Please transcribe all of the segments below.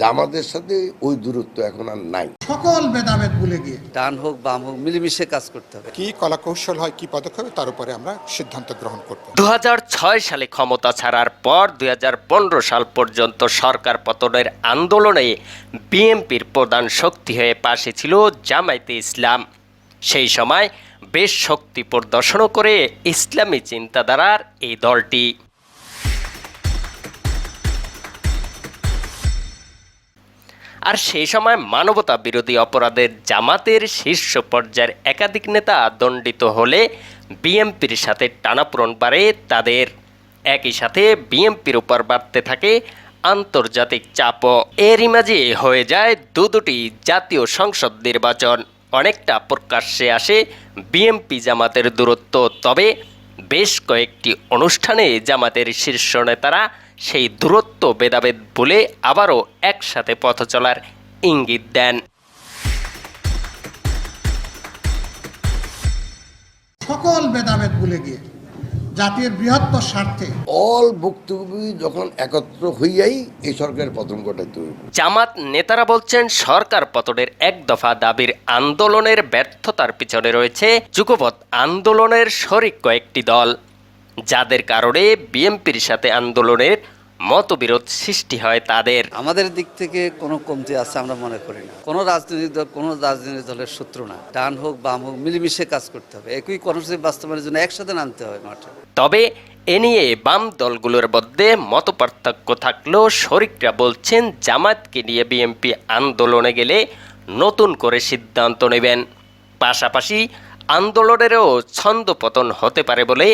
জামাতের সাথে ওই দূরত্ব এখন আর নাই। সকল ভেদাভেদ ভুলে গিয়ে। ডান হোক বাম হোক মিলেমিশে কাজ করতে হবে। কি কলাকৌশল হয় কি পদক্ষেপ তার উপরে আমরা সিদ্ধান্ত গ্রহণ করব। দুহাজার ছয় সালে ক্ষমতা ছাড়ার পর দুই সাল পর্যন্ত সরকার পতনের আন্দোলনে বিএনপির প্রধান শক্তি হয়ে পাশে ছিল জামায়াতে ইসলাম। সেই সময় বেশ শক্তি প্রদর্শনও করে ইসলামী চিন্তাধারার এই দলটি। আর সেই সময় মানবতা বিরোধী অপরাধের জামাতের শীর্ষ পর্যায়ের একাধিক নেতা দণ্ডিত হলে বিএমপির সাথে টানাপোড়ন বাড়ে তাদের। একই সাথে বিএমপির উপর বাড়তে থাকে আন্তর্জাতিক চাপও। এরই মাঝে হয়ে যায় দু দুটি জাতীয় সংসদ নির্বাচন। অনেকটা প্রকাশ্যে আসে বিএমপি জামাতের দূরত্ব, তবে বেশ কয়েকটি অনুষ্ঠানে জামাতের শীর্ষ নেতারা সেই দূরত্ব ভেদাভেদ বলে আবারও একসাথে পথ চলার ইঙ্গিত দেন। সকল ভেদাভেদ ভুলে গিয়ে জাতির বৃহত্তর স্বার্থে অল ভুক্তভোগী যখন একত্র হইয়াই এই সরকারের পতন ঘটাইতে জামাত নেতারা বলছেন সরকার পতনের এক দফা দাবির আন্দোলনের ব্যর্থতার পিছনে রয়েছে যুগপৎ আন্দোলনের শরিক কয়েকটি দল। যাদের কারণে বিএনপির সাথে আন্দোলনের মতবিরোধ সৃষ্টি হয় তাদের। আমাদের দিক থেকে কোনো কমতি আছে আমরা মনে করি না। কোনো রাজনৈতিক দল কোনো রাজনৈতিক দলের শত্রু না। ডান হোক বাম হোক মিলেমিশে কাজ করতে হবে। একই কর্মসূচি বাস্তবায়নের জন্য একসাথে নামতে হবে মাঠে। তবে এ নিয়ে বাম দলগুলোর মধ্যে মতপার্থক্য থাকলেও শরিকরা বলছেন জামাতকে নিয়ে বিএনপি আন্দোলনে গেলে নতুন করে সিদ্ধান্ত নেবেন। পাশাপাশি আন্দোলনেরও ছন্দপতন হতে পারে বলে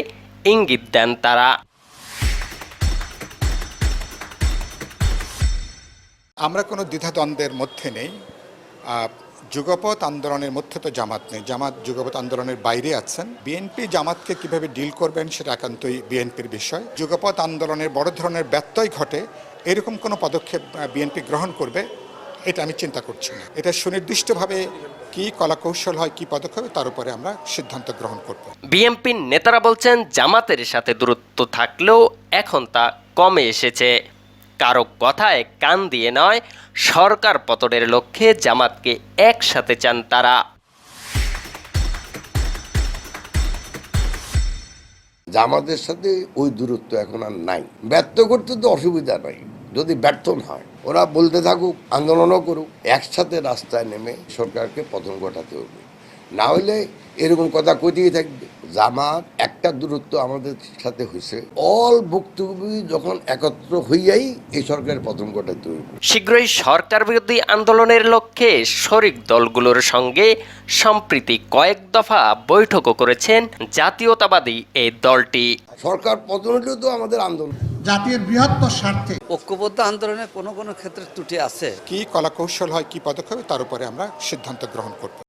ইঙ্গিত দেন তারা। আমরা কোনো দ্বিধাদ্বন্দ্বের মধ্যে নেই। আহ, যুগপৎ আন্দোলনের মধ্যে তো জামাত নেই। জামাত যুগপৎ আন্দোলনের বাইরে আছেন। বিএনপি জামাতকে কীভাবে ডিল করবেন সেটা একান্তই বিএনপির বিষয়। যুগপৎ আন্দোলনের বড় ধরনের ব্যত্যয় ঘটে এরকম কোনো পদক্ষেপ বিএনপি গ্রহণ করবে এটা আমি চিন্তা করছি না। এটা সুনির্দিষ্টভাবে কি কলাকৌশল হয় কি পদক্ষেপ তার উপরে আমরা সিদ্ধান্ত গ্রহণ করব। বিএনপির নেতারা বলছেন জামাতের সাথে দূরত্ব থাকলেও এখন তা কমে এসেছে। কারও কথায় কান দিয়ে নয় সরকার পতনের লক্ষ্যে জামাতকে একসাথে চান তারা। জামাতের সাথে ওই দূরত্ব এখন আর নাই। ব্যর্থ করতে তো অসুবিধা নাই। যদি ব্যর্থ না হয় ওরা বলতে থাকুক আন্দোলনও করুক একসাথে রাস্তায় নেমে সরকারকে পতন ঘটাতে হবে। না হলে এরকম কথা কইতেই থাকবে? জামাত একটা দূরত্ব আমাদের সাথে হয়েছে। অল ভুক্তভোগী যখন একত্র হইয়াই এই সরকারের পতন ঘটাতে হইব। শীঘ্রই সরকার বিরোধী আন্দোলনের লক্ষ্যে শরিক দলগুলোর সঙ্গে সম্প্রীতি কয়েক দফা বৈঠকও করেছেন জাতীয়তাবাদী এই দলটি। সরকার পতন হলেও তো আমাদের আন্দোলন। জাতির বৃহত্তর স্বার্থে। ঐক্যবদ্ধ আন্দোলনে কোনো কোনো ক্ষেত্রে ত্রুটি আছে। কি কলাকৌশল হয় কি পদক্ষেপ তার উপরে আমরা সিদ্ধান্ত গ্রহণ করব।